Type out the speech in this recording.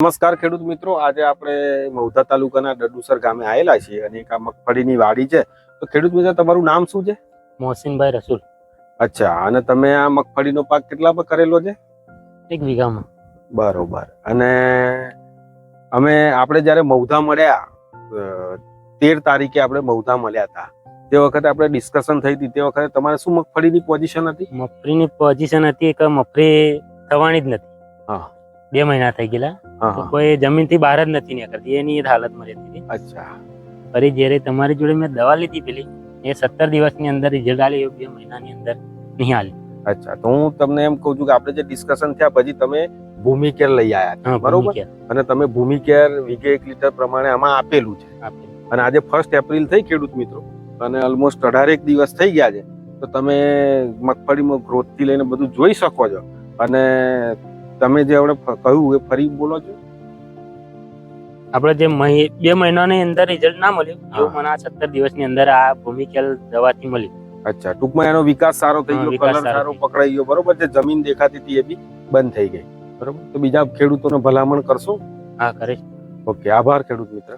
નમસ્કાર ખેડૂત મિત્રો. આજે આપણે મૌધા તાલુકાના ડડુસર ગામે આવેલા છીએ અને એક આ મગફળીની વાડી છે. તો ખેડૂત મિત્ર તમારું નામ શું છે? મોહસિનભાઈ રસુલ. અચ્છા અને તમે આ મગફળીનો પાક કેટલા પર કરેલો છે? એક વીઘામાં. બરોબર. અને અમે આપણે જ્યારે મૌધા મળ્યા તેર તારીખે આપણે મૌધા મળ્યા હતા. તે વખતે આપણે ડિસ્કશન થઈ હતી. તે વખતે તમારે શું મગફળીની પોઝિશન હતી? મફરીની પોઝિશન હતી કે મફરી થવાની જ નથી. બે મહિના થઈ ગયેલા. તો કોઈ જમીનથી બહાર જ નથી નીકળતી. એની એ જ હાલતમાં રહેતી હતી. અચ્છા. ફરી જ્યારે તમારી જોડે મેં દવા લીધી પેલી એ સત્તર દિવસની અંદર રિઝલ્ટ આલી એ બે મહિનાની અંદર નહીં આલી. અચ્છા. તો હું તમને એમ કહું છું કે આપણે જે ડિસ્કશન થયા પછી તમે ભૂમિ કેર લઈ આવ્યા બરોબર? અને તમે ભૂમિ કેર વીઘે એક લીટર પ્રમાણે આમાં આપેલું છે. અને આજે ફર્સ્ટ એપ્રિલ થઈ ખેડૂત મિત્રો. અને ઓલમોસ્ટ અઢારેક દિવસ થઈ ગયા છે. તો તમે મગફળીમાં ગ્રોથથી લઈને બધું જોઈ શકો છો. અને તમે જે આપણે કહ્યું એ ફરી બોલો છો? આપણે જે બે મહિનાની અંદર રિઝલ્ટ ના મળ્યું એવું મને આ સત્તર દિવસની અંદર આ ભૂમિકેલ દવાથી મળી. અચ્છા ટૂંકમાં એનો વિકાસ સારો થઈ ગયો કલર સારો સારો પકડાઈ ગયો બરોબર જે જમીન દેખાતી હતી એ બી બંધ થઈ ગઈ બરોબર? તો બીજા ખેડૂતોને ભલામણ કરશો? હા કરીશ. ઓકે આભાર ખેડૂત મિત્ર.